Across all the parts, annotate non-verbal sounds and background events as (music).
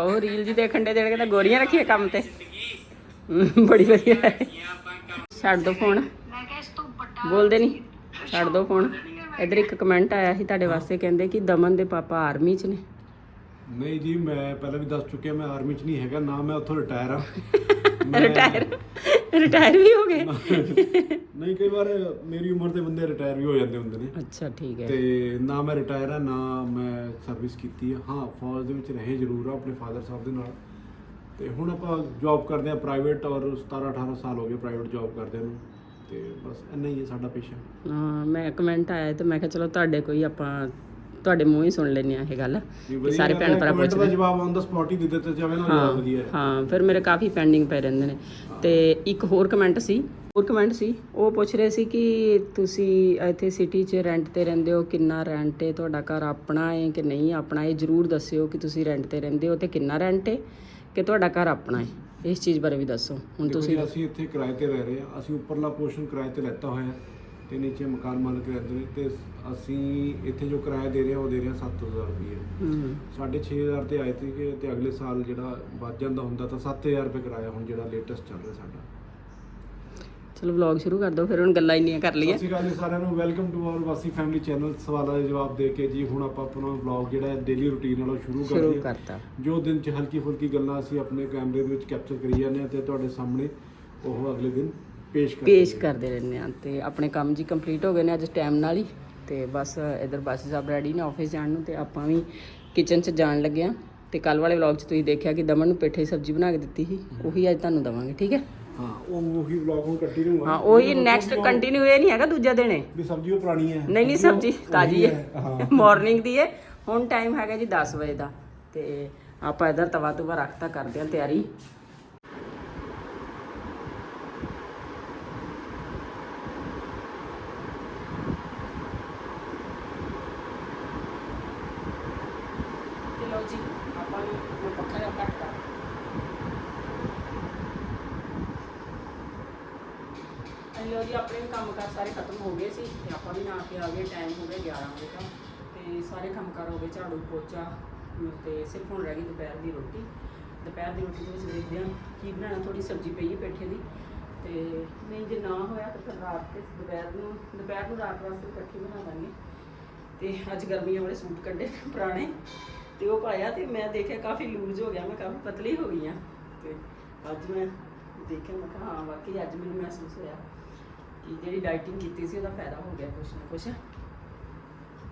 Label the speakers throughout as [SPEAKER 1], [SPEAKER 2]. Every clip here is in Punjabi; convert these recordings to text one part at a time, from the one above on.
[SPEAKER 1] ਉਹ ਰੀਲ ਜੀ ਦੇਖਣ ਦੇ ਜਿਹੜੇ ਕਹਿੰਦਾ ਗੋਰੀਆਂ ਰੱਖੀਏ ਕੰਮ ਤੇ। ਬੜੀ ਵਧੀਆ। ਹੈ। ਛੱਡ ਦੋ ਫੋਨ। ਬੋਲਦੇ ਨਹੀਂ ਛੱਡ ਦੋ ਫੋਨ। ਇਧਰ ਇੱਕ ਕਮੈਂਟ ਆਇਆ ਸੀ ਤੁਹਾਡੇ ਵਾਸਤੇ ਕਹਿੰਦੇ ਕਿ ਦਮਨ ਦੇ ਪਾਪਾ ਆਰਮੀ 'ਚ ਨੇ।
[SPEAKER 2] ਨਹੀਂ ਜੀ ਮੈਂ ਪਹਿਲਾਂ ਵੀ ਦੱਸ ਚੁੱਕਿਆ ਮੈਂ ਆਰਮੀ 'ਚ ਨਹੀਂ ਹੈਗਾ ਨਾ ਮੈਂ ਉੱਥੋਂ ਰਿਟਾਇਰ ਆ (laughs) ਮੈਂ-
[SPEAKER 1] ਰਿਟਾਇਰ (laughs) ਰਿਟਾਇਰ ਵੀ ਹੋ ਗਏ? (laughs)
[SPEAKER 2] ਨਹੀਂ ਕਈ ਵਾਰ ਮੇਰੀ ਉਮਰ ਦੇ ਬੰਦੇ ਰਿਟਾਇਰ ਵੀ ਹੋ ਜਾਂਦੇ ਹੁੰਦੇ ਨੇ।
[SPEAKER 1] ਅੱਛਾ ਠੀਕ ਹੈ।
[SPEAKER 2] ਤੇ ਨਾ ਮੈਂ ਰਿਟਾਇਰ ਆ ਨਾ ਮੈਂ ਸਰਵਿਸ ਕੀਤੀ ਆ। ਹਾਂ ਫੌਜ ਦੇ ਵਿੱਚ ਰਹੇ ਜ਼ਰੂਰ ਆ ਆਪਣੇ ਫਾਦਰ ਸਾਹਿਬ ਦੇ ਨਾਲ। ਤੇ ਹੁਣ ਆਪਾਂ ਜੌਬ ਕਰਦੇ ਆ ਪ੍ਰਾਈਵੇਟ ਔਰ 17 18 ਸਾਲ ਹੋ ਗਏ ਪ੍ਰਾਈਵੇਟ ਜੌਬ ਕਰਦੇ ਨੂੰ। ਤੇ ਬਸ ਇੰਨਾ ਹੀ ਹੈ ਸਾਡਾ ਪੇਸ਼ਾ।
[SPEAKER 1] ਹਾਂ ਮੈਂ ਕਮੈਂਟ ਆਇਆ ਤੇ ਮੈਂ ਕਿਹਾ ਚਲੋ ਤੁਹਾਡੇ ਕੋਈ ਆਪਾਂ ਤੁਹਾਡੇ ਮੂੰਹ ਹੀ ਸੁਣ ਲੈਂਦੇ ਆ ਇਹ ਗੱਲ। ਸਾਰੇ ਭੈਣ ਭਰਾ ਪੁੱਛਦੇ
[SPEAKER 2] ਜਵਾਬ ਆਨ ਦਾ ਸਪੌਟ ਹੀ ਦੇ ਦਿੱਤਾ ਜਾਵੇ ਨਾ ਵਧੀਆ ਹਾਂ।
[SPEAKER 1] ਫਿਰ ਮੇਰੇ ਕਾਫੀ ਪੈਂਡਿੰਗ ਪਏ ਰਹਿੰਦੇ ਨੇ। ਤੇ ਇੱਕ ਹੋਰ ਕਮੈਂਟ ਸੀ ਹੋਰ ਕਮੈਂਟ ਸੀ ਉਹ ਪੁੱਛ ਰਹੇ ਸੀ ਕਿ ਤੁਸੀਂ ਇੱਥੇ ਸਿਟੀ 'ਚ ਰੈਂਟ ਤੇ ਰਹਿੰਦੇ ਹੋ ਕਿੰਨਾ ਰੈਂਟ ਹੈ ਤੁਹਾਡਾ ਘਰ ਆਪਣਾ ਹੈ ਕਿ ਨਹੀਂ ਆਪਣਾ ਇਹ ਜਰੂਰ ਦੱਸਿਓ ਕਿ ਤੁਸੀਂ ਰੈਂਟ ਤੇ ਰਹਿੰਦੇ ਹੋ ਤੇ ਕਿੰਨਾ ਰੈਂਟ ਹੈ ਕਿ ਤੁਹਾਡਾ ਘਰ ਆਪਣਾ ਹੈ ਇਸ ਚੀਜ਼ ਬਾਰੇ ਵੀ ਦੱਸੋ ਹੁਣ ਤੁਸੀਂ
[SPEAKER 2] ਅਸੀਂ ਇੱਥੇ ਕਿਰਾਏ ਤੇ ਰਹਿ ਰਹੇ ਹਾਂ ਅਸੀਂ ਉੱਪਰਲਾ ਪੋਰਸ਼ਨ ਕਿਰਾਏ ਤੇ ਲੈਤਾ ਹੋਇਆ ਹੈ। ਤੇ ਨੀਚੇ ਮਕਾਨ ਮਾਲਕ ਰਹਿੰਦੇ ਨੇ ਤੇ ਅਸੀਂ ਇੱਥੇ ਜੋ ਕਿਰਾਇਆ ਦੇ ਰਹੇ ਹਾਂ ਉਹ ਦੇ ਰਹੇ ਹਾਂ 7000 ਰੁਪਏ ਸਾਢੇ 6000 ਤੇ ਆਏ ਸੀਗੇ ਤੇ ਅਗਲੇ ਸਾਲ ਜਿਹੜਾ ਵੱਧ ਜਾਂਦਾ ਹੁੰਦਾ ਤਾਂ 7000 ਰੁਪਏ ਕਿਰਾਇਆ ਹੁਣ ਜਿਹੜਾ ਲੇਟੈਸਟ ਚੱਲ ਰਿਹਾ ਸਾਡਾ।
[SPEAKER 1] ਚਲੋ ਵਲੌਗ ਸ਼ੁਰੂ ਕਰ ਦਿਓ ਫਿਰ ਹੁਣ ਗੱਲਾਂ ਇੰਨੀਆਂ ਕਰ
[SPEAKER 2] ਸਤਿ
[SPEAKER 1] ਲਈਏ
[SPEAKER 2] ਸ਼੍ਰੀ ਅਕਾਲ ਜੀ ਸਾਰਿਆਂ ਨੂੰ ਵੈਲਕਮ ਟੂ ਆਵਰ ਵਾਸੀ ਫੈਮਿਲੀ ਚੈਨਲ ਸਵਾਲਾਂ ਦੇ ਜਵਾਬ ਦੇ ਕੇ ਜੀ ਹੁਣ ਆਪਾਂ ਆਪਣਾ ਵਲੌਗ ਜਿਹੜਾ ਹੈ ਡੇਲੀ ਰੁਟੀਨ ਨਾਲੋਂ ਸ਼ੁਰੂ
[SPEAKER 1] ਸ਼ੁਰੂ
[SPEAKER 2] ਹਾਂ
[SPEAKER 1] ਕਰਤਾ।
[SPEAKER 2] ਜੋ ਦਿਨ ਚ ਹਲਕੀ ਫੁਲਕੀ ਗੱਲਾਂ ਅਸੀਂ ਆਪਣੇ ਕੈਮਰੇ ਦੇ ਵਿੱਚ ਕੈਪਚਰ ਕਰੀ ਜਾਂਦੇ ਹਾਂ ਤੇ ਤੁਹਾਡੇ ਸਾਹਮਣੇ ਉਹ ਅਗਲੇ ਦਿਨ ਪੇਸ਼ ਕਰਦੇ
[SPEAKER 1] ਪੇਸ਼। ਕਰਦੇ ਰਹਿੰਦੇ ਆ ਤੇ ਆਪਣੇ ਕੰਮ ਜੀ ਕੰਪਲੀਟ ਹੋ ਗਏ ਨੇ ਅੱਜ ਟਾਈਮ ਨਾਲ ਹੀ ਤੇ ਬਸ ਇਧਰ ਬਾਸੀ ਸਾਹਿਬ ਰੈਡੀ ਨੇ ਆਫਿਸ ਜਾਣ ਨੂੰ ਤੇ ਆਪਾਂ ਵੀ ਕਿਚਨ 'ਚ ਜਾਣ ਲੱਗੇ ਆ ਤੇ ਕੱਲ ਵਾਲੇ ਵਲੌਗ 'ਚ ਤੁਸੀਂ ਦੇਖਿਆ ਕਿ ਦਮਨ ਨੂੰ ਪੇਠੇ ਸਬਜ਼ੀ ਬਣਾ ਕੇ ਦਿੱਤੀ ਸੀ ਉਹੀ ਅੱਜ ਤੁਹਾਨੂੰ ਦਵਾਂਗੇ ਠੀਕ ਹੈ?
[SPEAKER 2] ਹਾਂ ਉਹ ਉਹੀ ਵਲੌਗ ਹੁਣ ਕੰਟੀਨਿਊ
[SPEAKER 1] ਹਾਂ ਉਹੀ ਨੈਕਸਟ ਕੰਟੀਨਿਊ ਇਹ ਨਹੀਂ ਹੈਗਾ ਦੂਜਾ ਦਿਨ ਹੈ
[SPEAKER 2] ਵੀ ਸਬਜ਼ੀ ਉਹ ਪੁਰਾਣੀ ਹੈ।
[SPEAKER 1] ਨਹੀਂ ਨਹੀਂ ਸਬਜ਼ੀ ਤਾਜੀ ਹੈ।
[SPEAKER 2] ਹਾਂ (laughs)
[SPEAKER 1] ਮਾਰਨਿੰਗ ਦੀ ਹੈ। ਹੁਣ ਟਾਈਮ ਹੈਗਾ ਜੀ 10 ਵਜੇ ਦਾ ਤੇ ਆਪਾਂ ਇਧਰ ਤਵਾ ਤੁਵਾ ਰੱਖਤਾ ਕਰਦੇ ਆ ਤਿਆਰੀ ਤੇ ਲਓ ਜੀ ਆਪਾਂ ਨੂੰ ਉਹ ਪੱਖਾ ਜਿਹਾ ਕੱਟ ਕਰ ਲਓ ਜੀ ਆਪਣੇ ਵੀ ਕੰਮ ਕਾਰ ਸਾਰੇ ਖਤਮ ਹੋ ਗਏ ਸੀ ਤੇ ਆਪਾਂ ਵੀ ਨਹਾ ਕੇ ਆ ਗਏ ਟਾਈਮ ਹੋ ਗਿਆ 11 ਵਜੇ ਦਾ ਤੇ ਸਾਰੇ ਕੰਮ ਝਾੜੂ ਪੋਚਾ, ਅਮ ਤੇ ਸਿਰਫ ਹੁਣ ਰਹਿ ਗਈ ਦੁਪਹਿਰ ਦੀ ਰੋਟੀ। ਦੁਪਹਿਰ ਦੀ ਰੋਟੀ ਦੇ ਵਿੱਚ ਦੇਖਦੇ ਹਾਂ ਕੀ ਬਣਾਉਣਾ ਥੋੜੀ ਸਬਜ਼ੀ ਪਈ ਹੈ ਪੇਠੇ ਦੀ। ਤੇ ਨਹੀਂ, ਜੇ ਨਾ ਹੋਇਆ ਤਾਂ ਫਿਰ ਰਾਤ ਤੇ ਦੁਪਹਿਰ ਨੂੰ ਦੁਪਹਿਰ ਨੂੰ ਰਾਤ ਵਾਸਤੇ ਇਕੱਠੀ ਬਣਾ ਦਾਂਗੇ। ਤੇ ਅੱਜ ਗਰਮੀਆਂ ਵਾਲੇ ਸੂਟ ਕੱਢੇ ਪੁਰਾਣੇ, ਤੇ ਉਹ ਪਾਇਆ ਤੇ ਮੈਂ ਦੇਖਿਆ ਕਾਫੀ ਲੂਜ਼ ਹੋ ਗਿਆ, ਮੈਂ ਕਾਫੀ ਪਤਲੀ ਹੋ ਗਈ ਆ ਤੇ ਅੱਜ ਮੈਂ ਦੇਖਿਆ, ਮੈਂ ਕਿਹਾ ਹਾਂ, ਵਾਕਈ ਅੱਜ ਮੈਨੂੰ ਮਹਿਸੂਸ ਹੋਇਆ ਕਿ ਜਿਹੜੀ ਡਾਈਟਿੰਗ ਕੀਤੀ ਸੀ ਉਹਦਾ ਫਾਇਦਾ ਹੋ ਗਿਆ ਕੁਛ ਨਾ ਕੁਛ।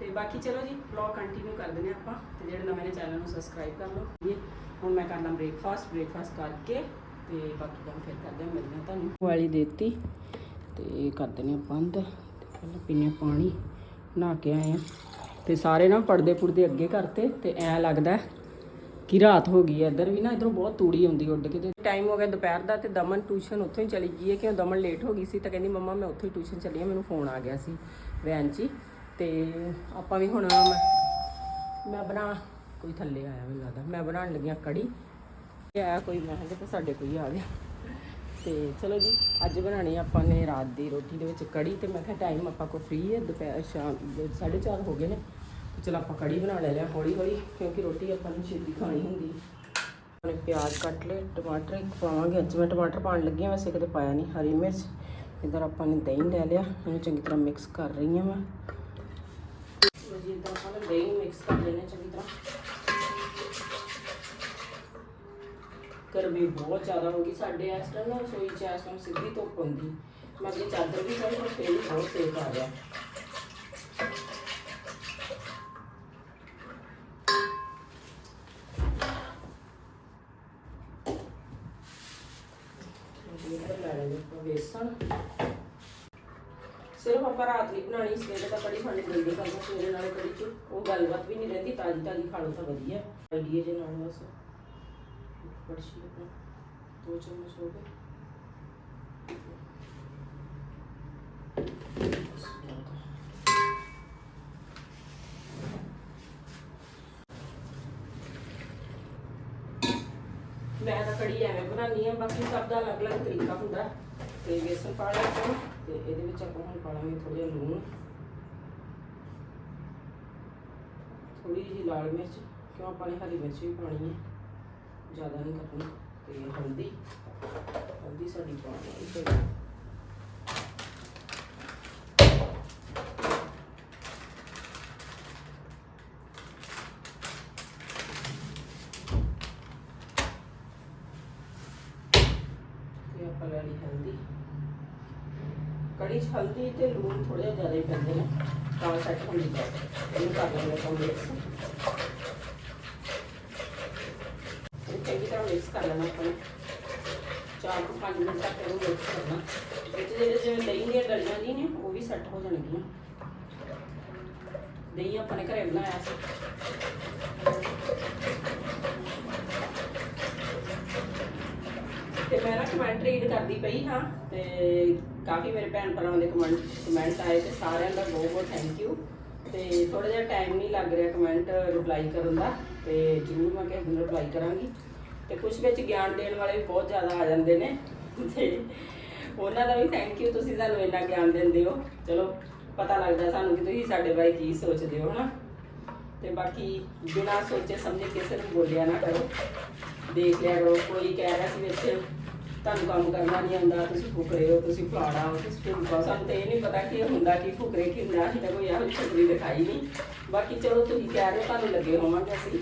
[SPEAKER 1] ਤੇ ਬਾਕੀ ਚਲੋ ਜੀ ਵਲੌਗ ਕੰਟੀਨਿਊ ਕਰ ਦਿੰਦੇ ਆਪਾਂ ਤੇ ਜਿਹੜੇ ਨਵੇਂ ਨੇ ਚੈਨਲ ਨੂੰ ਸਬਸਕ੍ਰਾਈਬ ਕਰ ਲਓ। ਹੁਣ ਮੈਂ ਕਰਨਾ ਬ੍ਰੇਕਫਾਸਟ ਬ੍ਰੇਕਫਾਸਟ ਕਰਕੇ ਤੇ ਬਾਕੀ ਕੰਮ ਫਿਰ ਕਰਦੇ ਹਾਂ, ਮਿਲਦੇ ਹਾਂ ਤੁਹਾਨੂੰ। ਵਾਲੀ ਦੇਤੀ ਤੇ ਕਰ ਦਿੰਦੇ ਹਾਂ ਬੰਦ ਤੇ ਪਹਿਲਾਂ ਪੀਨੇ ਹਾਂ ਪਾਣੀ, ਨਹਾ ਕੇ ਆਏ ਆ ਤੇ ਸਾਰੇ ਨਾ ਪਰਦੇ ਪੁਰਦੇ ਅੱਗੇ ਕਰਤੇ ਤੇ ਐ ਲੱਗਦਾ ਕਿ ਰਾਤ ਹੋ ਗਈ ਹੈ। ਇੱਧਰ ਵੀ ਨਾ ਇਧਰੋਂ ਬਹੁਤ ਤੂੜੀ ਆਉਂਦੀ ਉੱਡ ਕੇ ਤੇ ਟਾਈਮ ਹੋ ਗਿਆ ਦੁਪਹਿਰ ਦਾ ਤੇ ਦਮਨ ਟਿਊਸ਼ਨ ਉੱਥੋਂ ਹੀ ਚਲੀ ਗਈ ਹੈ। ਕਿਉਂ ਦਮਨ ਲੇਟ ਹੋ ਗਈ ਸੀ ਤਾਂ ਕਹਿੰਦੀ ਮੰਮਾ ਮੈਂ ਉੱਥੋਂ ਹੀ ਟਿਊਸ਼ਨ ਚੱਲੀ ਹਾਂ, ਮੈਨੂੰ ਫੋਨ ਆ ਗਿਆ ਸੀ। ਵੈਨ 'ਚ ਹੀ। ਤੇ ਆਪਾਂ ਵੀ ਹੁਣ ਮੈਂ- ਮੈਂ ਬਣਾ, ਕੋਈ ਥੱਲੇ ਆਇਆ ਮੈਨੂੰ ਲੱਗਦਾ, ਮੈਂ ਬਣਾਉਣ ਲੱਗਿਆ ਕੜੀ। ਇਹ ਆਇਆ ਕੋਈ, ਮੈਂ ਕਿਹਾ ਤਾਂ ਸਾਡੇ ਕੋਈ ਆ ਗਿਆ। ਤੇ ਚਲੋ ਜੀ, ਅੱਜ ਬਣਾਣੀ ਆਪਾਂ ਨੇ ਰਾਤ ਦੀ ਰੋਟੀ ਦੇ ਵਿੱਚ ਕੜੀ ਤੇ ਮੈਂ ਕਿਹਾ ਟਾਈਮ ਆਪਾਂ ਕੋ ਫ੍ਰੀ ਹੈ, ਦੁਪਹਿਰ, ਸ਼ਾਮ ਦੇ 4:30 ਹੋ ਗਏ ਨੇ, ਤੇ ਚਲ ਆਪਾਂ ਕੜੀ ਬਣਾ ਲੈ ਲਿਆ ਹੌਲੀ ਹੌਲੀ, ਕਿਉਂਕਿ ਰੋਟੀ ਆਪਾਂ ਨੂੰ ਛੇਤੀ ਖਾਣੀ ਹੁੰਦੀ ਆਪਣੇ ਪਿਆਜ਼ ਕੱਟ ਲਏ, ਟਮਾਟਰ ਇੱਕ ਪਾਵਾਂਗੇ, ਅੱਜ ਮੈਂ ਟਮਾਟਰ ਪਾਉਣ ਲੱਗੀ ਹਾਂ, ਵੈਸੇ ਕਦੇ ਪਾਇਆ ਨਹੀਂ, ਹਰੀ ਮਿਰਚ। ਇਧਰ ਆਪਾਂ ਨੇ ਦਹੀਂ ਲੈ ਲਿਆ ਇਹਨੂੰ ਚੰਗੀ ਤਰ੍ਹਾਂ ਮਿਕਸ ਕਰ ਰਹੀ ਹਾਂ ਮੈਂ ਲਓ ਜੀ ਇਧਰ ਆਪਾਂ ਨੇ ਦਹੀਂ ਮਿਕਸ ਕਰ ਲੈਣੇ ਚੰਗੀ ਤਰ੍ਹਾਂ ਗਰਮੀ ਬਹੁਤ ਜ਼ਿਆਦਾ ਹੋ ਗਈ, ਸਾਡੇ ਇਸ ਟਾਈਮ ਨਾ ਰਸੋਈ ਚ ਇਸ ਟਾਈਮ ਸਿੱਧੀ ਧੁੱਪ ਹੁੰਦੀ। ਮੈਂ ਅੱਗੇ ਚਾਦਰ ਵੀ ਪਾਈ ਪਰ ਫੇਰ ਵੀ ਬਹੁਤ ਸੇਕ ਆ ਗਿਆ। ਇੱਧਰ ਸਿਰਫ ਆਪਾਂ ਰਾਤ ਲਈ ਬਣਾਣੀ ਸਵੇਰੇ ਤਾਂ ਕੜੀ ਖਾਣੀ ਜਲਦੀ ਕਰਨਾ ਸਵੇਰੇ ਨਾਲੇ ਕੜੀ ਚ ਉਹ ਗੱਲਬਾਤ ਵੀ ਨਹੀਂ ਰਹਿੰਦੀ, ਤਾਜੀ ਤਾਜੀ ਖਾ ਲਓ ਤਾਂ ਵਧੀਆ। ਆਈਡੀਆ ਜੇ ਨਾਲ ਬਸ। ਕੜਛੀ ਆਪਣਾ ਦੋ ਚਮਚ ਹੋ ਗਏ ਮੈਂ ਤਾਂ ਕੜੀ ਐਵੇਂ ਬਣਾਉਣੀ ਆ ਬਾਕੀ ਸਭ ਦਾ ਅਲੱਗ-ਅਲੱਗ ਤਰੀਕਾ ਹੁੰਦਾ। ਹੈ। ਤੇ ਬੇਸਨ ਪਾ ਲਿਆ ਆਪਾਂ, ਤੇ ਇਹਦੇ ਵਿੱਚ ਆਪਾਂ ਹੁਣ ਪਾਵਾਂਗੇ ਥੋੜਾ ਜਿਹਾ ਲੂਣ। ਥੋੜੀ ਜਿਹੀ ਲਾਲ ਮਿਰਚ, ਕਿਉਂ ਆਪਾਂ ਨੇ ਹਰੀ ਮਿਰਚ ਵੀ ਪਾਣੀ ਹੈ, ਜ਼ਿਆਦਾ ਨਹੀਂ ਕੱਟਣੀ, ਤੇ ਹਲਦੀ। ਹਲਦੀ ਸਾਡੀ ਪਾਉਣੀ ਹੈ ਤੇ ਤੇ ਆਪਾਂ ਲੈ ਲਈ ਹਲਦੀ ਕੜੀ 'ਚ ਹਲਦੀ ਤੇ ਲੂਣ ਥੋੜਾ ਜਿਹਾ ਜ਼ਿਆਦਾ ਹੀ ਪੈਂਦੇ ਨੇ, ਤਾਂ ਸੈੱਟ ਹੁੰਦੀ ਹੈ। ਇਹਨੂੰ ਕਰ ਲੈਂਦੇ ਆਪਾਂ ਮਿਕਸ ਇਹ ਚੰਗੀ ਤਰ੍ਹਾਂ ਮਿਕਸ ਕਰ ਲੈਣਾ ਆਪਾਂ ਚਾਰ ਤੋਂ ਪੰਜ ਮਿੰਟ ਤੱਕ ਇਹਨੂੰ ਮਿਕਸ ਕਰਨਾ। ਵਿੱਚ ਜਿਹੜੇ ਜਿਵੇਂ ਦਹੀਂ ਦੀਆਂ ਡਲੀਆਂ ਜੀ ਨੇ, ਉਹ ਵੀ ਸੈੱਟ ਹੋ ਜਾਣਗੀਆਂ। ਦਹੀਂ ਆਪਾਂ ਨੇ ਘਰੇ ਬਣਾਇਆ ਸੀ। ਤੇ ਮੈਂ ਨਾ ਕਮੈਂਟ ਰੀਡ ਕਰਦੀ ਪਈ ਹਾਂ, ਤੇ ਕਾਫੀ ਮੇਰੇ ਭੈਣ ਭਰਾਵਾਂ ਦੇ ਕਮੈਂਟ ਕਮੈਂਟ ਆਏ ਤੇ ਸਾਰਿਆਂ ਦਾ ਬਹੁਤ ਬਹੁਤ ਥੈਂਕ ਯੂ ਤੇ ਥੋੜਾ ਜਿਹਾ ਟਾਈਮ ਨਹੀਂ ਲੱਗ ਰਿਹਾ ਕਮੈਂਟ ਰਿਪਲਾਈ ਕਰਨ ਦਾ, ਤੇ ਜ਼ਰੂਰ ਮੈਂ ਕਿਸੇ ਦਿਨ ਰਿਪਲਾਈ ਕਰਾਂਗੀ। ਤੇ ਕੁਝ ਵਿੱਚ ਗਿਆਨ ਦੇਣ ਵਾਲੇ ਵੀ ਬਹੁਤ ਜ਼ਿਆਦਾ ਆ ਜਾਂਦੇ ਨੇ। ਤੇ ਉਹਨਾਂ ਦਾ ਵੀ ਥੈਂਕ ਯੂ ਤੁਸੀਂ ਸਾਨੂੰ ਇੰਨਾ ਗਿਆਨ ਦਿੰਦੇ ਹੋ। ਚਲੋ, ਪਤਾ ਲੱਗਦਾ ਸਾਨੂੰ ਕਿ ਤੁਸੀਂ ਸਾਡੇ ਬਾਰੇ ਕੀ ਸੋਚਦੇ ਹੋ, ਹਨਾ? ਤੇ ਬਾਕੀ ਬਿਨਾਂ ਸੋਚੇ ਸਮਝੇ ਕਿਸੇ ਨੂੰ ਬੋਲਿਆ ਨਾ ਕਰੋ। ਦੇਖ ਲਿਆ ਕਰੋ, ਕੋਈ ਕਹਿ ਰਿਹਾ ਸੀ ਵਿੱਚ। ਤੁਹਾਨੂੰ ਕੰਮ ਕਰਨਾ ਨਹੀਂ ਆਉਂਦਾ, ਤੁਸੀਂ ਫੁਕਰੇ ਹੋ, ਤੁਸੀਂ ਫਲਾੜਾ ਹੋ, ਤੁਸੀਂ ਢੁੱਕਾ ਸਾਨੂੰ ਤੇ ਇਹ ਨਹੀਂ ਪਤਾ ਕਿ ਇਹ ਹੁੰਦਾ ਕੀ ਫੁਕਰੇ ਕੀ ਹੁੰਦਾ, ਅਸੀਂ ਤਾਂ ਕੋਈ ਇਹੋ ਜਿਹੀ ਫੁਕਰੀ ਦਿਖਾਈ ਨਹੀਂ। ਬਾਕੀ ਚਲੋ ਤੁਸੀਂ ਕਹਿ ਰਹੇ ਹੋ, ਤੁਹਾਨੂੰ ਲੱਗੇ ਹੋਵਾਂਗੇ ਅਸੀਂ।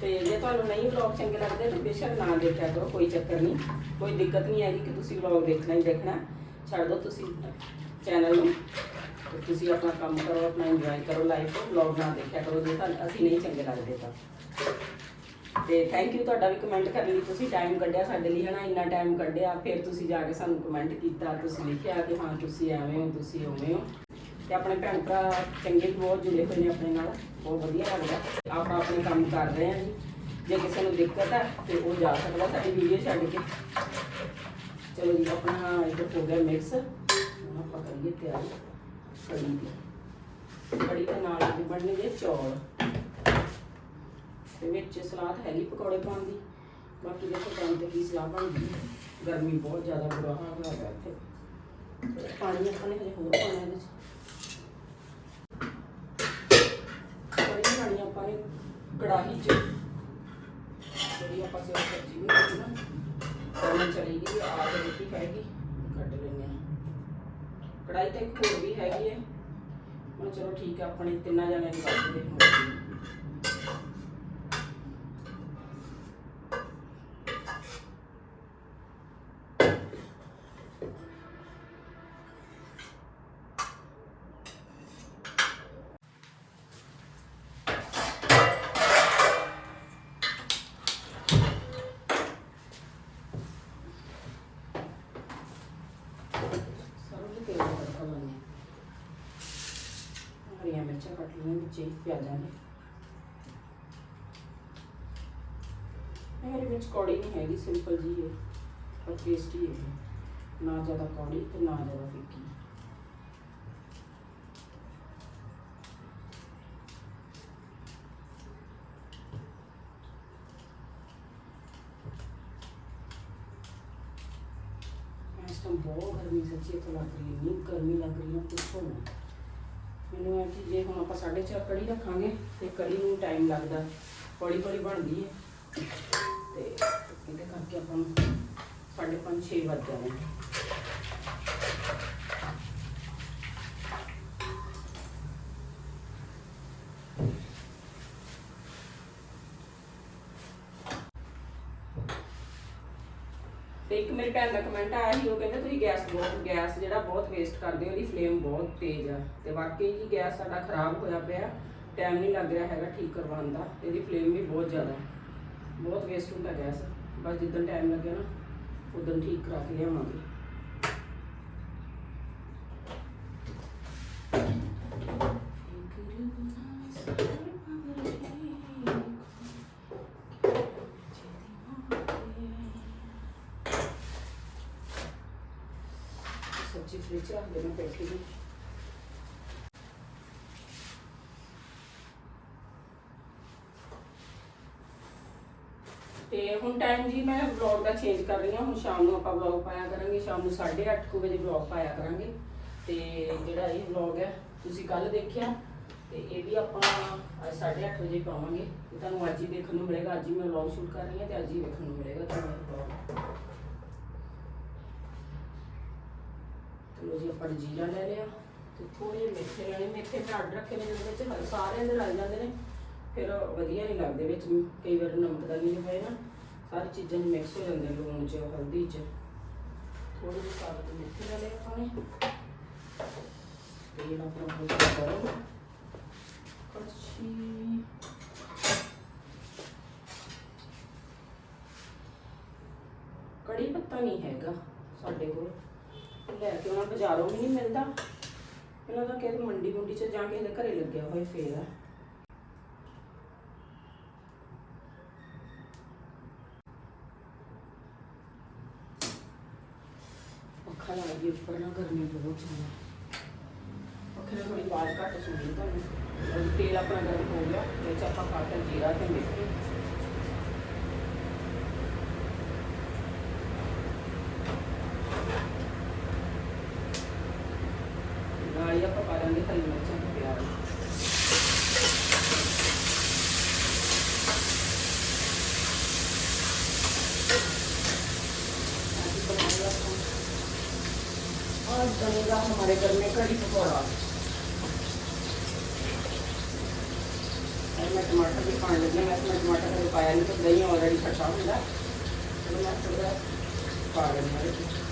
[SPEAKER 1] ਤੇ ਜੇ ਤੁਹਾਨੂੰ ਨਹੀਂ ਵਲੌਗ ਚੰਗੇ ਲੱਗਦੇ, ਤਾਂ ਬੇਸ਼ੱਕ ਨਾ ਦੇਖਿਆ ਕਰੋ, ਕੋਈ ਚੱਕਰ ਨਹੀਂ। ਕੋਈ ਦਿੱਕਤ ਨਹੀਂ ਆਏਗੀ ਕਿ ਤੁਸੀਂ ਵਲੌਗ ਦੇਖਣਾ ਹੀ ਦੇਖਣਾ। ਛੱਡ ਦਿਓ ਤੁਸੀਂ ਚੈਨਲ ਨੂੰ। ਤੇ ਤੁਸੀਂ ਆਪਣਾ ਕੰਮ ਕਰੋ, ਆਪਣਾ ਇੰਜੋਏ ਕਰੋ ਲਾਈਫ ਨੂੰ। ਵਲੌਗ ਨਾ ਦੇਖਿਆ ਕਰੋ ਜੇ ਤੁਹਾਨੂੰ, ਅਸੀਂ ਨਹੀਂ ਚੰਗੇ ਲੱਗਦੇ ਤਾਂ। ਤੇ ਥੈਂਕ ਯੂ ਤੁਹਾਡਾ ਵੀ ਕਮੈਂਟ ਕਰਨ ਲਈ ਤੁਸੀਂ ਟਾਈਮ ਕੱਢਿਆ ਸਾਡੇ ਲਈ ਹਨਾ, ਇੰਨਾ ਟਾਈਮ ਕੱਢਿਆ, ਫਿਰ ਤੁਸੀਂ ਜਾ ਕੇ ਸਾਨੂੰ ਕਮੈਂਟ ਕੀਤਾ, ਤੁਸੀਂ ਲਿਖਿਆ ਕਿ ਹਾਂ ਤੁਸੀਂ ਐਵੇਂ ਹੋ, ਤੁਸੀਂ ਉਵੇਂ ਹੋ। ਤੇ ਆਪਣੇ ਭੈਣ ਭਰਾ ਚੰਗੇ ਬਹੁਤ ਜੁੜੇ ਹੋਏ ਨੇ ਆਪਣੇ ਨਾਲ, ਬਹੁਤ ਵਧੀਆ ਲੱਗਦਾ ਆਪਾਂ ਆਪਣੇ ਕੰਮ ਕਰ ਰਹੇ ਹਾਂ ਜੀ। ਜੇ ਕਿਸੇ ਨੂੰ ਦਿੱਕਤ ਹੈ ਤੇ ਉਹ ਜਾ ਸਕਦਾ ਸਾਡੀ ਵੀਡੀਓ ਛੱਡ ਕੇ। ਚਲੋ ਜੀ, ਆਪਣਾ ਇੱਧਰ ਹੋ ਗਿਆ ਮਿਕਸ ਹੁਣ ਆਪਾਂ ਕਰੀਏ ਤਿਆਰ। ਕੜੀ ਦੀ। ਕੜੀ ਦੇ ਨਾਲ ਬਣਨਗੇ ਚੌਲ। ਤੇ ਵਿੱਚ ਸਲਾਦ ਹੈਗੀ ਪਕੌੜੇ ਪਾਉਣ ਦੀ। ਬਾਕੀ ਦੇਖੋ ਟਾਈਮ ਤੇ ਕੀ ਸਲਾਹ ਬਣਦੀ ਹੈ। ਗਰਮੀ ਬਹੁਤ ਜ਼ਿਆਦਾ ਬੁਰਾ ਹਾਲ ਹੋਇਆ ਪਿਆ ਇੱਥੇ। ਪਾਣੀ ਆਪਾਂ ਨੇ ਹਜੇ ਹੋਰ ਪਾਉਣਾ ਇਹਦੇ 'ਚ। ਕੜੀ ਬਣਾਉਣੀ ਆਪਾਂ ਨੇ ਕੜਾਹੀ 'ਚ। ਜਿਹੜੀ ਆਪਾਂ ਸੇ ਸਬਜ਼ੀ ਬਣਾਈ ਨਾ ਕਰਨ ਚਲੀ ਗਈ ਆ ਕੇ ਰੋਟੀ ਖਾਏਗੀ ਕੱਢ ਲੈਂਦੇ ਹਾਂ। ਕੜਾਹੀ ਤਾਂ ਇੱਕ ਹੋਰ ਵੀ ਹੈਗੀ ਹੈ। ਹੁਣ ਚਲੋ ਠੀਕ ਹੈ ਆਪਣੇ ਤਿੰਨਾਂ ਜਣਿਆਂ ਦੀ ਬਾਤ ਦੇਖੋ ਸਰੋਂ ਦੇ ਤੇਲ ਦਾ ਤੜਕਾ ਲਾਉਂਦੇ ਹਾਂ ਹਰੀਆਂ ਮਿਰਚਾਂ ਕੱਟ ਲਈਆਂ ਵਿੱਚ ਹੀ ਪਿਆਜ਼ਾਂ ਦੇ ਇਹ ਹਰੀ ਮਿਰਚ ਕੌੜੀ ਨਹੀਂ ਹੈਗੀ ਸਿੰਪਲ ਜੀ ਹੈ ਪਰ ਟੇਸਟੀ ਹੈ ਇਹ। ਨਾ ਜ਼ਿਆਦਾ ਕੌੜੀ ਤੇ ਨਾ ਜ਼ਿਆਦਾ ਫਿੱਕੀ ਇਸ ਟਾਈਮ ਬਹੁਤ ਗਰਮੀ ਸੱਚੀ ਇੱਥੇ ਲੱਗ ਰਹੀ ਹੈ ਇੰਨੀ ਗਰਮੀ ਲੱਗ ਰਹੀ ਹੈ ਪੁੱਛੋ ਨਾ ਮੈਨੂੰ ਐ ਕਿ ਜੇ ਹੁਣ ਆਪਾਂ ਸਾਢੇ ਚਾਰ ਕੜੀ ਰੱਖਾਂਗੇ, ਤੇ ਕੜੀ ਨੂੰ ਟਾਈਮ ਲੱਗਦਾ। ਹੌਲੀ ਬੜੀ ਬਣਦੀ ਹੈ ਤੇ ਇਹਦੇ ਕਰਕੇ ਆਪਾਂ ਨੂੰ ਸਾਢੇ ਪੰਜ 6 ਵੱਜ ਜਾਣੇ ਤੇ ਇੱਕ ਮੇਰੀ ਭੈਣ ਦਾ ਕਮੈਂਟ ਆਇਆ ਸੀ, ਉਹ ਕਹਿੰਦੇ ਤੁਸੀਂ ਗੈਸ ਬਹੁਤ, ਗੈਸ ਜਿਹੜਾ ਬਹੁਤ ਵੇਸਟ ਕਰਦੇ ਹੋ, ਉਹਦੀ ਫਲੇਮ ਬਹੁਤ ਤੇਜ਼ ਆ। ਤੇ ਵਾਕਈ ਜੀ ਗੈਸ ਸਾਡਾ ਖਰਾਬ ਹੋਇਆ ਪਿਆ ਟਾਈਮ ਨਹੀਂ ਲੱਗ ਰਿਹਾ ਹੈਗਾ ਠੀਕ ਕਰਵਾਉਣ ਦਾ ਇਹਦੀ ਫਲੇਮ ਵੀ ਬਹੁਤ ਜ਼ਿਆਦਾ ਬਹੁਤ ਵੇਸਟ ਹੁੰਦਾ ਗੈਸ। ਬਸ ਜਿੱਦਣ ਟਾਈਮ ਲੱਗਿਆ ਨਾ ਉਦੋਂ ਠੀਕ ਕਰਾ ਕੇ ਲਿਆਵਾਂਗੇ। ਸਬਜ਼ੀ ਫ੍ਰਿਜ ਰੱਖ ਦੇਣਾ ਪੈਕੇ ਦੀ ਤੇ ਹੁਣ ਟਾਈਮ ਜੀ ਮੈਂ ਵਲੌਗ ਦਾ ਚੇਂਜ ਕਰ ਰਹੀ ਹਾਂ, ਹੁਣ ਸ਼ਾਮ ਨੂੰ ਆਪਾਂ ਵਲੌਗ ਪਾਇਆ ਕਰਾਂਗੇ, ਸ਼ਾਮ ਨੂੰ 8:30 ਵਜੇ ਵਲੌਗ ਪਾਇਆ ਕਰਾਂਗੇ। ਤੇ ਜਿਹੜਾ ਇਹ ਵਲੌਗ ਹੈ, ਤੁਸੀਂ ਕੱਲ ਦੇਖਿਆ, ਤੇ ਇਹ ਵੀ ਆਪਾਂ ਅੱਜ 8:30 ਵਜੇ ਪਾਵਾਂਗੇ। ਤੁਹਾਨੂੰ ਅੱਜ ਹੀ ਦੇਖਣ ਨੂੰ ਮਿਲੇਗਾ, ਅੱਜ ਹੀ ਮੈਂ ਵਲੌਗ ਸ਼ੂਟ ਕਰ ਰਹੀ ਹਾਂ ਤੇ ਅੱਜ ਹੀ ਦੇਖਣ ਨੂੰ ਮਿਲੇਗਾ ਤੁਹਾਨੂੰ ਇਹ vlog। ਆਪਾਂ ਜੀਰਾ ਲੈ ਲਿਆ ਤੇ ਥੋੜੇ ਜਿਹੇ ਮੇਥੇ ਲੈਣੇ ਮੇਥੇ ਤਾਂ ਅੱਡ ਰੱਖੇ ਨੇ ਜਿਹਦੇ ਵਿੱਚ ਹਰ ਸਾਰਿਆਂ ਦੇ ਰਲ ਜਾਂਦੇ ਨੇ। ਫਿਰ ਵਧੀਆ ਨਹੀਂ ਲੱਗਦੇ ਵਿੱਚ ਕਈ ਵਾਰ ਨਮਕ ਦਾ ਨਹੀਂ ਪਏ ਨਾ, ਸਾਰੀ ਚੀਜ਼ਾਂ ਮਿਕਸ ਹੋ ਜਾਂਦੇ ਲੂਣ ਚ, ਹਲਦੀ ਚ। ਥੋੜੇ ਜਿਹੇ ਸਾਬਤ ਮੇਥੇ ਲੈ ਲਿਆ ਆਪਾਂ ਨੇ। ਤੇਲ ਆਪਣਾ ਹੋ ਗਿਆ ਗਰਮ ਕੜਛੀ। ਕੜੀ ਪੱਤਾ ਨਹੀਂ ਹੈਗਾ ਸਾਡੇ ਕੋਲ। ਲੈ ਕੇ ਉਹਨਾਂ ਬਾਜ਼ਾਰੋਂ ਵੀ ਨਹੀਂ ਮਿਲਦਾ। ਇਹਨਾਂ ਦਾ ਕਿਤੇ ਮੰਡੀ ਮੁੰਡੀ ਚ ਜਾ ਕੇ ਇਹਦੇ ਘਰੇ ਲੱਗਿਆ ਹੋਇਆ ਫੇਰ। ਆ ਪੱਖਾ ਲਾ ਕੇ ਉੱਪਰ ਨਾ, ਗਰਮੀ ਬਹੁਤ ਜ਼ਿਆਦਾ। ਪੱਖੇ ਨਾਲ ਥੋੜੀ ਆਵਾਜ਼ ਘੱਟ ਸੁਣੀ ਤੁਹਾਨੂੰ। ਤੇਲ ਆਪਣਾ ਗਰਮ ਹੋ ਗਿਆ, ਇਹ ਆਪਾਂ ਪਾ ਜੀਰਾ ਤੇ ਮੇਥੀ आज बनेगा हमारे घर में कड़ी पकौड़ा और मैं टमाटर भी खाने लगी मैं इसमें टमाटर कभी पाया नहीं तो दही ऑलरेडी खट्टा होता तो मैं थोड़ा पा रही हूँ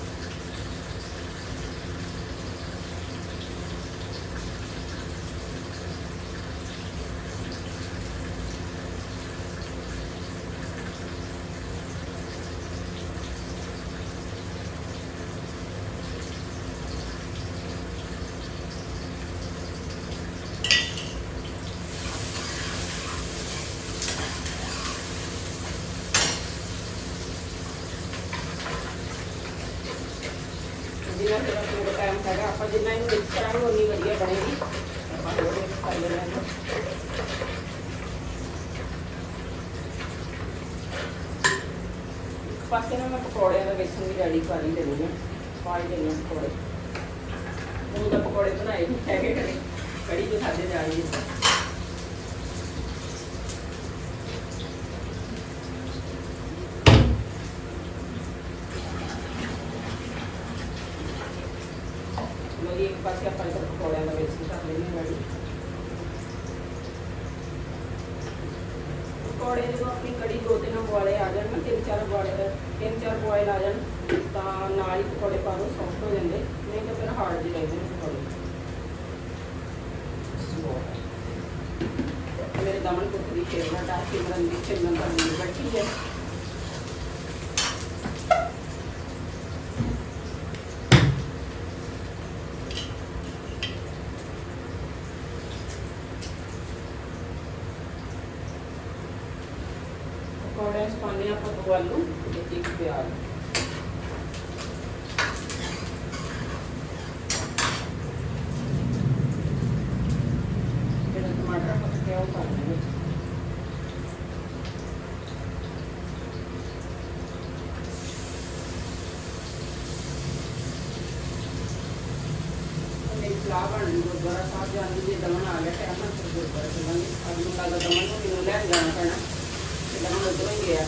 [SPEAKER 1] ਬਣੇਗੀ ਕਰ ਲੈਣਾ ਇੱਕ ਪਾਸੇ ਨਾ ਮੈਂ ਪਕੌੜਿਆਂ ਦਾ ਵੇਸਣ ਵੀ ਰੈਡੀ ਕਰ ਹੀ ਦੇਣੀ ਆ। ਪਾ ਹੀ ਦੇਣੀ ਪਕੌੜੇ। ਉਹ ਤਾਂ ਪਕੌੜੇ ਬਣਾਏ ਨਹੀਂ ਹੈਗੇ ਘਰੇ ਕੜੀ ਦੇ ਖਾਦੇ ਜਾਣਗੇ ਲੋ ਜੀ ਇੱਕ ਪਾਸੇ ਆਪਾਂ ਇੱਧਰ ਪਕੌੜਿਆਂ ਦਾ ਵੇਸਣ ਕਰ ਲੈਣੇ ਰੈਡੀ ਪਕੌੜੇ ਜਦੋਂ ਆਪਣੀ ਕੜੀ ਦੋ ਤਿੰਨ ਬੋਲੇ ਆ ਜਾਣ ਨਾ ਤਿੰਨ ਚਾਰ ਬੋਲੇ ਤਿੰਨ ਚਾਰ ਬੋਇਲ ਆ ਜਾਣ ਤਾਂ ਨਾਲ ਹੀ ਪਕੌੜੇ ਪਾ ਦੋ ਸੌਫਟ ਹੋ ਜਾਂਦੇ ਨਹੀਂ ਤਾਂ ਫਿਰ ਹਾਰਡ ਜਿਹੇ ਲੱਗਦੇ ਨੇ ਪਕੌੜੇ ਮੇਰੇ ਦਮਨ ਪੁੱਤ ਦੀ ਫੇਵਰਟ ਆ ਸਿਮਰਨ ਦੀ ਸਿਮਰਨ ਤਾਂ ਮੇਰੀ ਬੈਠੀ ਹੈ ਪਕੌੜਿਆਂ 'ਚ ਪਾਉਂਦੇ ਹਾਂ ਆਪਾਂ ਦੋ ਆਲੂ ਤੇ ਇੱਕ ਪਿਆਜ਼ ਜਿਹੜਾ ਟਮਾਟਰ ਆਪਾਂ ਕੱਟਿਆ ਉਹ ਪਾ ਦਿੰਦੇ ਵਿੱਚ ਮੇਰੀ ਸਲਾਹ ਬਣ ਗਈ ਗੁਰਦੁਆਰਾ ਸਾਹਿਬ ਜਾਣ ਦੀ ਜੇ ਦਮਨ ਆ ਗਿਆ ਟਾਈਮ ਨਾਲ ਫਿਰ ਗੁਰਦੁਆਰਾ ਚੱਲਾਂਗੇ ਅੱਜ ਨੂੰ ਲੱਗਦਾ ਦਮਨ ਨੂੰ ਮੈਨੂੰ ਲੈਣ ਜਾਣਾ ਪੈਣਾ ਤੇ ਦਮਨ ਉੱਧਰੋਂ ਹੀ ਗਿਆ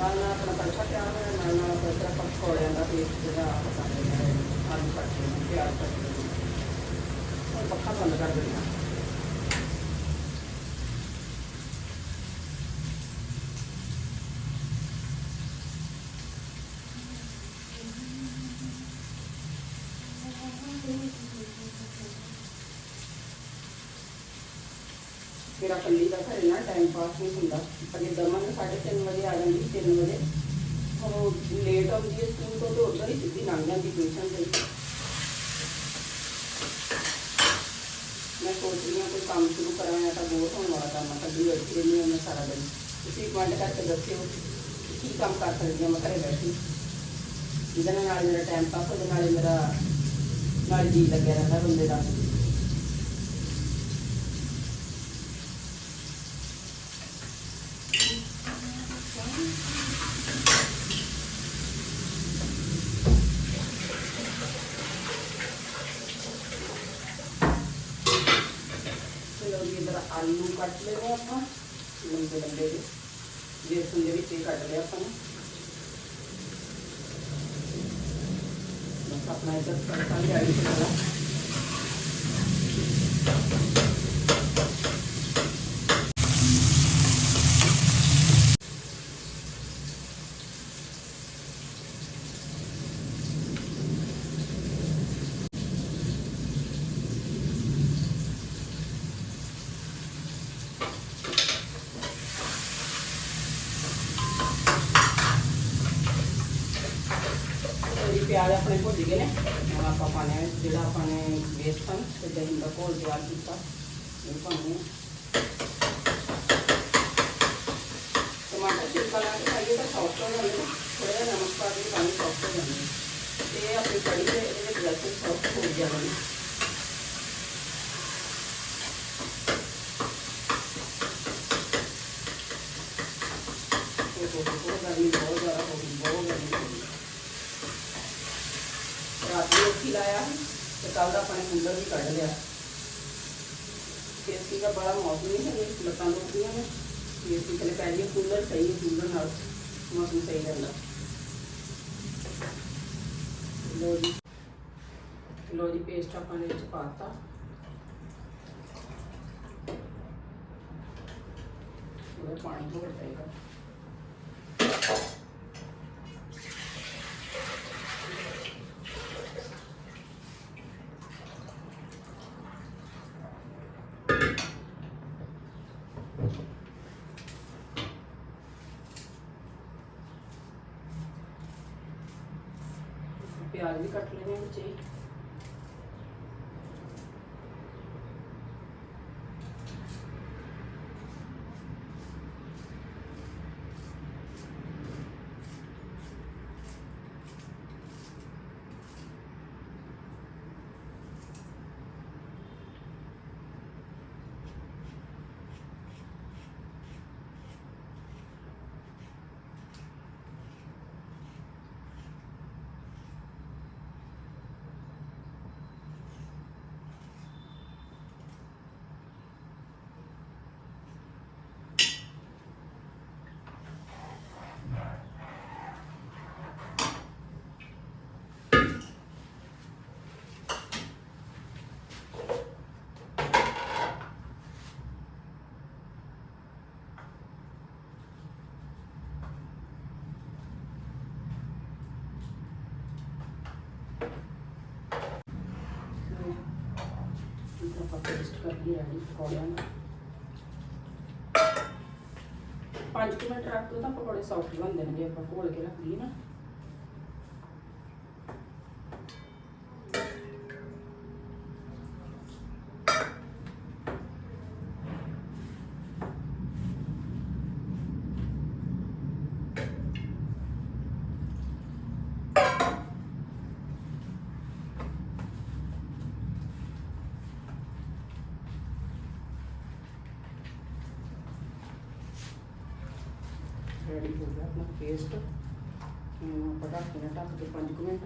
[SPEAKER 1] ਨਾਲ ਨਾਲ ਆਪਣਾ ਤੜਕਾ ਤਿਆਰ ਹੋਇਆ, ਨਾਲ ਨਾਲ ਆਪਾਂ ਇੱਧਰ ਪਕੌੜਿਆਂ ਦਾ ਪੇਸਟ ਜਿਹੜਾ ਆਪਾਂ ਕਰ ਆਲੂ ਕੱਟ ਲੈਣੇ ਪਿਆਜ਼ ਕੱਟ ਲੈਣੇ ਹੁਣ ਪੱਖਾ ਬੰਦ ਕਰ ਦੇਣਾ ਮੇਰਾ ਕੱਲੀ ਦਾ ਘਰੇ ਨਾ ਟਾਈਮ ਪਾਸ ਨਹੀਂ ਹੁੰਦਾ। ਅਜੇ ਦਮਨ 3:30 ਵਜੇ ਆ ਜਾਂਦੀ 3 ਵਜੇ ਉਹ ਲੇਟ ਆਉਂਦੀ ਹੈ ਸਕੂਲ ਤੋਂ ਤੇ ਉੱਧਰ ਹੀ ਸਿੱਧੀ ਲੰਘ ਜਾਂਦੀ ਟਿਊਸ਼ਨ ਤੇ ਮੈਂ ਸੋਚ ਰਹੀ ਹਾਂ ਕੋਈ ਕੰਮ ਸ਼ੁਰੂ ਕਰਾਂ ਜਾਂ ਤਾਂ ਬਹੁਤ ਹੋਣ ਵਾਲਾ ਕੰਮ ਆ ਕੱਢੀ ਬੈਠੀ ਰਹਿੰਦੀ ਹਾਂ ਮੈਂ ਸਾਰਾ ਦਿਨ ਤੁਸੀਂ ਕਮੈਂਟ ਕਰਕੇ ਦੱਸਿਓ ਕਿ ਕੀ ਕੰਮ ਕਰ ਸਕਦੀ ਹਾਂ ਮੈਂ ਘਰੇ ਬੈਠੀ ਜਿਹਦੇ ਨਾਲ ਮੇਰਾ ਟਾਈਮ ਪਾਸ ਹੋ ਜਾਏ ਨਾਲੇ ਮੇਰਾ ਨਾਲ ਜੀ ਲੱਗਿਆ ਰਹਿੰਦਾ ਬੰਦੇ ਦਾ ਕੱਟ ਲੈਣੇ ਆਪਾਂ, ਲੰਬੇ ਲੰਬੇ ਜਿਹੇ ਬੇਸਨ ਦੇ ਵਿੱਚ ਹੀ ਕੱਟ ਲਿਆ ਆਪਾਂ ਨੇ। ਆਪਣਾ ਇਧਰ ਤੜਕਾ ਲਿਆ ਜੀ। ਪਿਆਜ਼ ਆਪਣੇ ਭੁੱਜ ਗਏ ਨੇ ਹੁਣ ਆਪਾਂ ਪਾਣੇ ਆ ਜਿਹੜਾ ਆਪਾਂ ਨੇ ਬੇਸਨ ਤੇ ਦਹੀਂ ਦਾ ਘੋਲ ਤਿਆਰ ਕੀਤਾ ਇਹ ਪਾਉਂਦੇ ਹਾਂ ਟਮਾਟਰ ਛਿਲਕਾ ਲਾ ਕੇ ਖਾਈਏ ਤਾਂ ਸੌਫਟ ਹੋ ਜਾਂਦੇ ਨੇ ਥੋੜਾ ਜਿਹਾ ਨਮਕ ਪਾ ਕੇ ਪਾਣੀ ਸੌਫਟ ਹੋ ਜਾਂਦੇ ਨੇ ਤੇ ਇਹ ਆਪਣੀ ਕੜੀ ਦੇ ਇਹਦੇ ਵਿੱਚ ਵੈਸੇ ਸੌਫਟ ਹੋ ਜਾਂਦੇ ਨੇ ਉਹ ਬਹੁਤ ਗਰਮੀ ਬਹੁਤ ਜ਼ਿਆਦਾ ਹੋ ਗਈ ਬਹੁਤ ਗਰਮੀ ਹੋ ਗਈ ਰਾਤ ਨੂੰ ਉੱਠੀ ਲਾਇਆ ਸੀ ਤੇ ਕੱਲ ਦਾ ਆਪਣੇ ਕੂਲਰ ਵੀ ਕੱਢ ਲਿਆ ਏਸੀ ਦਾ ਬੜਾ ਮੌਸਮ ਨਹੀਂ ਹੈ ਲੱਤਾਂ ਦੁਖਦੀਆਂ ਨੇ ਏਸੀ ਥਲੇ ਪੈ ਜੀ ਕੂਲਰ ਸਹੀ ਹੈ ਕੂਲਰ ਨਾਲ ਮੌਸਮ ਸਹੀ ਰਹਿੰਦਾ ਲੋ ਜੀ ਲੋ ਜੀ ਪੇਸਟ ਆਪਾਂ ਨੇ ਵਿੱਚ ਪਾਤਾ ਥੋੜਾ ਪਾਣੀ ਥੋੜਾ ਪਏਗਾ ਪਿਆਜ਼ ਵੀ ਕੱਟ ਲੈਣੇ ਵਿੱਚ ਹੀ ਇਹ ਆਪਾਂ ਪੇਸਟ ਪਕੌੜਿਆਂ ਦਾ 5 ਮਿੰਟ ਰੱਖ ਦੋ ਤਾਂ ਪਕੌੜੇ ਸੌਫਟ ਬਣਦੇ ਨੇ ਆਪਾਂ ਘੋਲ ਕੇ ਰੱਖ ਲਈਏ ਨਾ ਰੈਡੀ ਹੋ ਗਿਆ ਆਪਣਾ ਪੇਸਟ ਹੁਣ ਆਪਾਂ ਢੱਕ ਕੇ ਢੱਕ ਕੇ 5 ਮਿੰਟ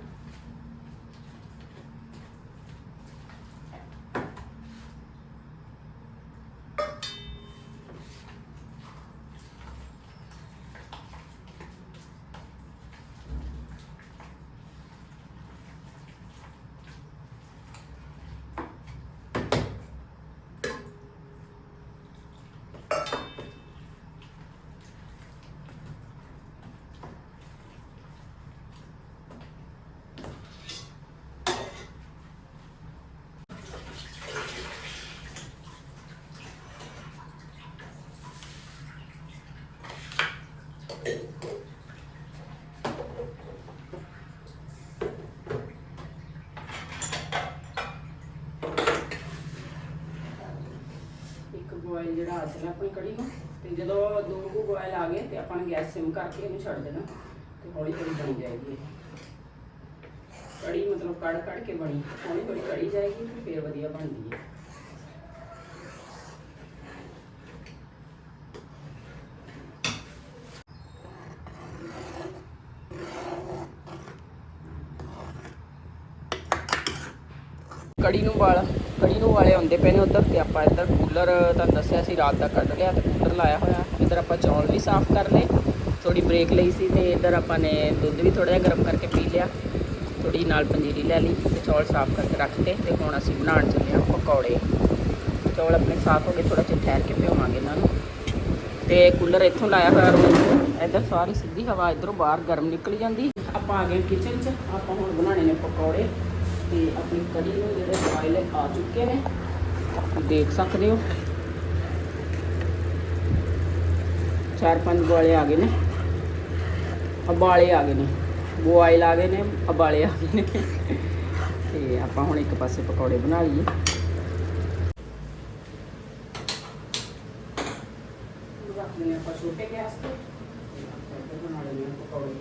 [SPEAKER 1] ਇੱਕ ਬੋਇਲ ਜਿਹੜਾ ਆ ਜਾਣਾ ਆਪਣੀ ਕੜੀ ਨੂੰ, ਤੇ ਜਦੋਂ ਦੋ ਕੁ ਬੋਇਲ ਆ ਗਏ ਤੇ ਆਪਾਂ ਨੇ ਗੈਸ ਸਿਮ ਕਰਕੇ ਇਹਨੂੰ ਛੱਡ ਦੇਣਾ ਤੇ ਹੌਲੀ ਹੌਲੀ ਬਣ ਜਾਏਗੀ ਕੜੀ ਮਤਲਬ ਕੜ ਕੜ ਕੇ ਬਣੀ, ਹੌਲੀ ਹੌਲੀ ਕੜੀ ਜਾਏਗੀ ਤੇ ਫਿਰ ਵਧੀਆ ਬਣਦੀ ਹੈ। ਕੜੀ ਨੂੰ ਵਾਲ ਕੜੀ ਨੂੰ ਵਾਲੇ ਹੁੰਦੇ ਪਏ ਨੇ ਉਧਰ ਤੇ ਆਪਾਂ ਇੱਧਰ ਕੂਲਰ, ਤੁਹਾਨੂੰ ਦੱਸਿਆ ਸੀ, ਰਾਤ ਦਾ ਕੱਢ ਲਿਆ ਤੇ ਕੂਲਰ ਲਾਇਆ ਹੋਇਆ। ਇੱਧਰ ਆਪਾਂ ਚੌਲ ਵੀ ਸਾਫ਼ ਕਰ ਲਏ। ਥੋੜੀ ਬ੍ਰੇਕ ਲਈ ਸੀ ਤੇ ਇੱਧਰ ਆਪਾਂ ਨੇ ਦੁੱਧ ਵੀ ਥੋੜਾ ਜਿਹਾ ਗਰਮ ਕਰਕੇ ਪੀ ਲਿਆ। ਥੋੜੀ ਨਾਲ ਪੰਜੀਰੀ ਲੈ ਲਈ ਤੇ ਚੌਲ ਸਾਫ਼ ਕਰਕੇ ਰੱਖਤੇ ਤੇ ਹੁਣ ਅਸੀਂ ਬਣਾਉਣ ਚੱਲੇ ਹਾਂ ਪਕੌੜੇ। ਚੌਲ ਆਪਣੇ ਸਾਫ਼ ਹੋ ਗਏ ਥੋੜਾ ਜਿਹਾ ਠਹਿਰ ਕੇ ਭਿਓਵਾਂਗੇ ਇਹਨਾਂ ਨੂੰ। ਤੇ ਕੂਲਰ ਇੱਥੋਂ ਲਾਇਆ ਹੋਇਆ ਰੂਮ ਇੱਧਰ ਸਾਰੀ ਸਿੱਧੀ ਹਵਾ ਇੱਧਰੋਂ ਬਾਹਰ ਗਰਮ ਨਿਕਲ ਜਾਂਦੀ। ਆਪਾਂ ਆ ਗਏ ਕਿਚਨ 'ਚ, ਆਪਾਂ ਹੁਣ ਬਣਾਉਣੇ ਨੇ ਪਕੌੜੇ। ਤੇ ਆਪਣੀ ਕੜੀ ਨੂੰ ਜਿਹੜੇ ਬੋਇਲ ਆ ਚੁੱਕੇ ਨੇ। ਦੇਖ ਸਕਦੇ ਹੋ। ਚਾਰ ਪੰਜ ਬੋਲੇ ਆ ਗਏ ਨੇ। ਉਬਾਲੇ ਆ ਗਏ ਨੇ। ਬੋਇਲ ਆ ਗਏ ਨੇ, ਉਬਾਲੇ ਆ ਗਏ ਨੇ। ਤੇ ਆਪਾਂ ਹੁਣ ਇੱਕ ਪਾਸੇ ਪਕੌੜੇ ਬਣਾ ਲਈਏ। ਰੱਖ ਆਪਾਂ ਛੋਟੇ ਗੈਸ ਤੇ ਆਪਾਂ ਇੱਧਰ ਬਣਾ ਲੈਣੇ ਆ ਪਕੌੜੇ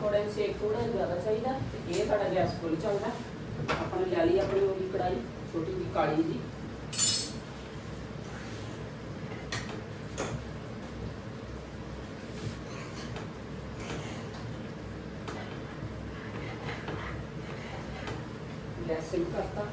[SPEAKER 1] ਥੋੜਾ ਜਿਹਾ ਸੇਕ ਥੋੜਾ ਜਿਹਾ ਜ਼ਿਆਦਾ ਚਾਹੀਦਾ ਤੇ ਇਹ ਸਾਡਾ ਗੈਸ ਫੁੱਲ ਚੱਲਦਾ। ਆਪਾਂ ਨੇ ਲੈ ਲਈ ਆਪਣੀ ਉਹਦੀ ਵੀ ਕੜਾਈ ਛੋਟੀ ਜਿਹੀ ਕਾਲੀ ਜੀ ਗੈਸ ਸਿਮ ਕਰਤਾ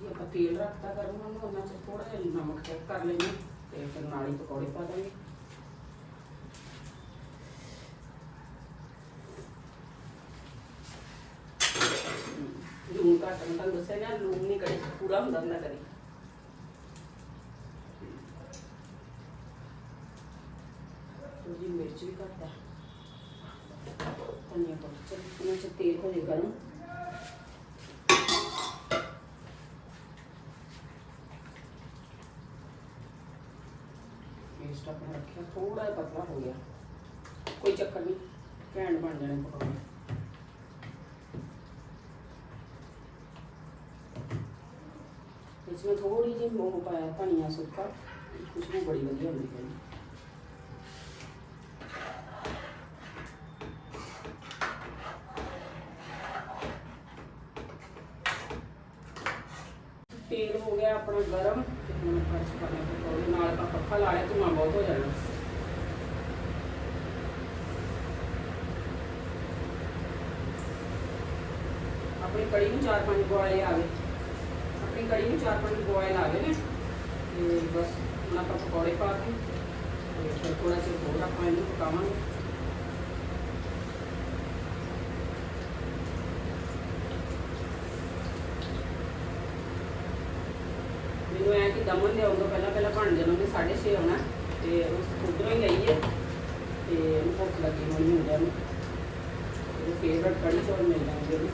[SPEAKER 1] ਜੀ ਆਪਾਂ ਤੇਲ ਰੱਖਤਾ ਗਰਮ ਹੋਣ ਉਹਨਾਂ ਚ ਥੋੜਾ ਜਿਹਾ ਨਮਕ ਚੈੱਕ ਕਰ ਲੈਂਦੇ ਤੇ ਫਿਰ ਨਾਲ ਹੀ ਪਕੌੜੇ ਪਾ ਦਾਂਗੇ ਲੂਣ ਘੱਟ ਮੈਂ ਤੁਹਾਨੂੰ ਦੱਸਿਆ ਨਾ, ਲੂਣ ਨਹੀਂ ਕਦੇ ਪੂਰਾ ਹੁੰਦਾ ਹੁੰਦਾ ਕਦੀ। ਥੋੜੀ ਮਿਰਚ ਵੀ ਘੱਟ ਹੈ ਧਨੀਆ ਪਾ ਚਲ, ਇਹਨਾਂ ਚ ਤੇਲ ਹੋ ਜਾਏਗਾ ਨਾ। ਪੇਸਟ ਥੋੜਾ ਜਿਹਾ ਪਤਲਾ ਹੋ ਗਿਆ। ਕੋਈ ਚੱਕਰ ਨਹੀਂ, ਘੈਂਟ ਬਣ ਜਾਣੇ ਪਕੌੜੇ। ਇਸ ਵਿੱਚ ਥੋੜੀ ਜਿਹੀ ਮੋਹ ਪਾਇਆ, ਧਨੀਆ ਸੁੱਕਾ, ਖੁਸ਼ਬੂ ਬੜੀ ਵਧੀਆ ਹੁੰਦੀ ਹੈ ਤੇਲ ਹੋ ਗਿਆ ਆਪਣਾ ਗਰਮ ਤੇ ਹੁਣ ਆਪਾਂ ਇਸ ਪਾਣੇ ਪਕੌੜੇ ਨਾਲ ਆਪਾਂ ਪੱਖਾ ਲਾ ਲਿਆ ਧੂਆਂ ਬਹੁਤ ਹੋ ਜਾਣਾ ਆਪਣੀ ਕੜੀ ਨੂੰ ਚਾਰ ਪੰਜ ਬੋਇਲ ਆਵੇ ਆਪਣੀ ਕੜੀ ਨੂੰ ਚਾਰ ਪੰਜ ਬੋਇਲ ਆ ਨੇ। ਤੇ ਬਸ ਹੁਣ ਆਪਾਂ ਪਕੌੜੇ ਪਾ ਕੇ ਫਿਰ ਥੋੜਾ ਜਿਹਾ ਹੋਰ ਆਪਾਂ ਇਹਨੂੰ ਪਕਾਵਾਂਗੇ। ਮੈਨੂੰ ਐ ਕਿ ਦਮਨ ਦੇ ਪਹਿਲਾਂ ਪਹਿਲਾਂ ਬਣ ਜਾਣਾ ਉਹਨੇ 6:30 ਆਉਣਾ, ਤੇ ਉਸ ਉਧਰੋਂ ਹੀ ਗਈ ਹੈ। ਤੇ ਉਹਨੂੰ ਭੁੱਖ ਲੱਗੀ ਹੋਣੀ ਮੁੰਡਿਆਂ ਨੂੰ ਫੇਵਰਟ ਕੜੀ ਚੌਲ ਮਿਲ ਜਾਣਗੇ ਉਹਨੂੰ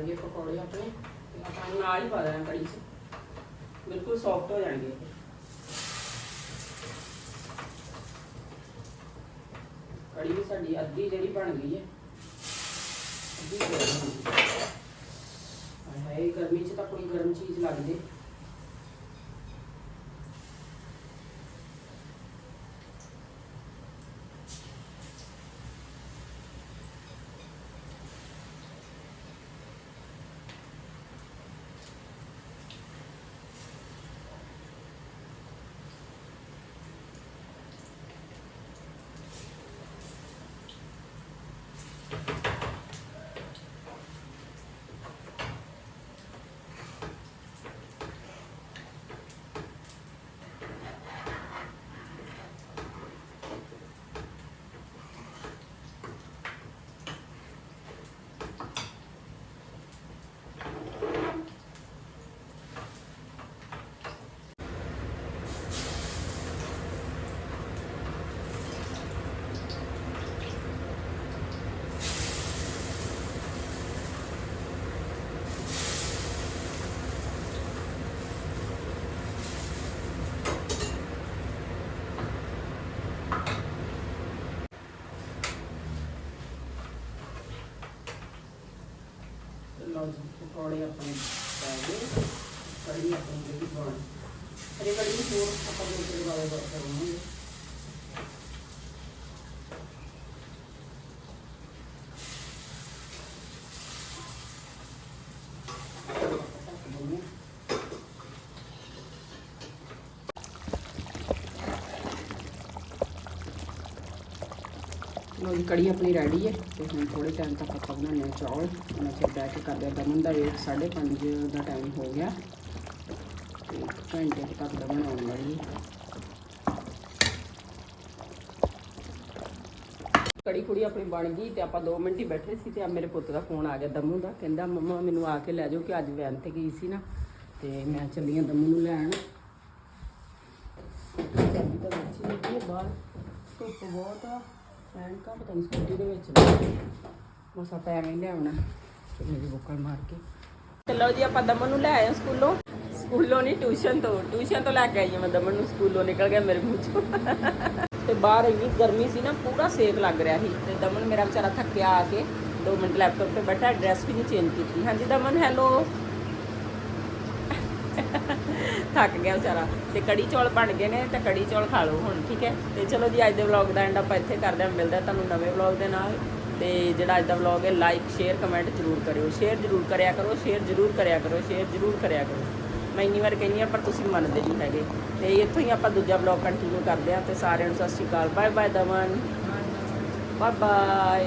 [SPEAKER 1] ਬਣ ਗਏ ਪਕੌੜੇ ਆਪਣੇ ਤੇ ਆਪਾਂ ਇਹਨੂੰ ਨਾਲ ਹੀ ਪਾ ਦੇਣਾ ਕੜੀ 'ਚ ਬਿਲਕੁਲ ਸੌਫਟ ਹੋ ਜਾਣਗੇ ਇਹ ਕੜੀ ਵੀ ਸਾਡੀ ਅੱਧੀ ਜਿਹੜੀ ਬਣ ਗਈ ਹੈ ਅੱਧੀ ਤਿਆਰ ਹੋ ਗਈ ਪਕੌੜੇ ਆਪਣੇ ਪੈ ਗਏ, ਕੜੀ ਆਪਣੀ ਜਿਹੜੀ ਬਣ ਅਰੇ ਕੜੀ ਨੂੰ ਹੋਰ ਆਪਾਂ ਦੋ ਤਿੰਨ ਵਾਲੇ ਕਰਾਂਗੇ ਲੋ ਕੜੀ ਆਪਣੀ ਰੈਡੀ ਹੈ ਤੇ ਹੁਣ ਥੋੜੇ ਟਾਈਮ ਤੱਕ ਆਪਾਂ ਬਣਾਉਂਦੇ ਹਾਂ ਚੌਲ। ਉਹਨਾਂ ਚਿਰ ਬੈਠ ਕੇ ਕਰਦੇ ਹਾਂ ਦਮਨ ਦਾ ਵੇਟ 5:30 ਦਾ ਟਾਈਮ ਹੋ ਗਿਆ। ਤੇ ਘੰਟੇ ਕੁ ਤੱਕ ਦਮਨ ਆਉਣ ਵਾਲੀ ਕੜੀ ਕੁੜੀ ਆਪਣੀ ਬਣ ਗਈ ਤੇ ਆਪਾਂ 2 ਮਿੰਟ ਹੀ ਬੈਠੇ ਸੀ ਤੇ ਆ ਮੇਰੇ ਪੁੱਤ ਦਾ ਫੋਨ ਆ ਗਿਆ ਦਮੂ ਦਾ। ਕਹਿੰਦਾ, ਮੰਮਾ, ਮੈਨੂੰ ਆ ਕੇ ਲੈ ਜਾਓ ਕਿ ਅੱਜ ਵੈਨ ਤੇ ਗਈ ਸੀ ਨਾ। ਤੇ ਮੈਂ ਚੱਲੀ ਆ ਦਮੂ ਨੂੰ ਲੈਣ। ਚਾਬੀ ਤਾਂ ਵਿੱਚ ਲੱਗੀ ਬਾਹਰ। ਧੁੱਪ ਬਹੁਤ ਆ। ਫੈਨ ਪਤਾ ਨਹੀਂ ਸਕੂਟੀ ਦੇ ਵਿੱਚ ਮਸਾ ਤਾਂ ਹੀ ਲਿਆਉਣਾ। ਚੁੰਨੀ ਦੀ ਬੁੱਕਲ ਮਾਰ ਕੇ। ਚਲੋ ਜੀ, ਆਪਾਂ ਦਮਨ ਨੂੰ ਲੈ ਆਏ ਸਕੂਲੋਂ। ਸਕੂਲੋਂ ਨਹੀਂ, ਟਿਊਸ਼ਨ ਤੋਂ। ਟਿਊਸ਼ਨ ਤੋਂ ਲੈ ਕੇ ਆਈ ਮੈਂ ਦਮਨ ਨੂੰ। ਸਕੂਲੋਂ ਨਿਕਲ ਗਿਆ ਮੇਰੇ ਮੂੰਹ ਚੋਂ। ਤੇ ਬਾਹਰ ਇੰਨੀ ਗਰਮੀ ਸੀ ਨਾ, ਪੂਰਾ ਸੇਕ ਲੱਗ ਰਿਹਾ ਸੀ। ਤੇ ਦਮਨ ਮੇਰਾ ਵਿਚਾਰਾ ਥੱਕਿਆ ਆ ਕੇ 2 ਮਿੰਟ ਲੈਪਟਾਪ ਤੇ ਬੈਠਾ, ਡਰੈਸ ਵੀ ਨਹੀਂ ਚੇਂਜ ਕੀਤੀ। ਹਾਂਜੀ ਦਮਨ ਹੈਲੋ ਥੱਕ ਗਿਆ ਵਿਚਾਰਾ। ਤੇ ਕੜੀ ਚੌਲ ਬਣ ਗਏ ਨੇ ਤੇ ਕੜੀ ਚੌਲ ਖਾ ਲਓ ਹੁਣ ਠੀਕ ਹੈ? ਤੇ ਚਲੋ ਜੀ ਅੱਜ ਦੇ ਵਲੌਗ ਦਾ ਐਂਡ ਆਪਾਂ ਇੱਥੇ ਕਰਦੇ ਹਾਂ ਮਿਲਦੇ ਤੁਹਾਨੂੰ ਨਵੇਂ ਵਲੌਗ ਦੇ ਨਾਲ। ਤੇ ਜਿਹੜਾ ਅੱਜ ਦਾ ਵਲੌਗ ਹੈ ਲਾਈਕ ਸ਼ੇਅਰ ਕਮੈਂਟ ਜ਼ਰੂਰ ਕਰਿਓ। ਸ਼ੇਅਰ ਜ਼ਰੂਰ ਕਰਿਆ ਕਰੋ ਸ਼ੇਅਰ ਜ਼ਰੂਰ ਕਰਿਆ ਕਰੋ ਸ਼ੇਅਰ ਜ਼ਰੂਰ ਕਰਿਆ ਕਰੋ। ਮੈਂ ਇੰਨੀ ਵਾਰ ਕਹਿੰਦੀ ਹਾਂ ਪਰ ਤੁਸੀਂ ਮੰਨਦੇ ਨਹੀਂ ਹੈਗੇ। ਤੇ ਇੱਥੋਂ ਹੀ ਆਪਾਂ ਦੂਜਾ ਵਲੌਗ ਕੰਟੀਨਿਊ ਕਰਦੇ ਹਾਂ। ਤੇ ਸਾਰਿਆਂ ਨੂੰ ਸਤਿ ਸ਼੍ਰੀ ਅਕਾਲ। Bye bye Daman bye bye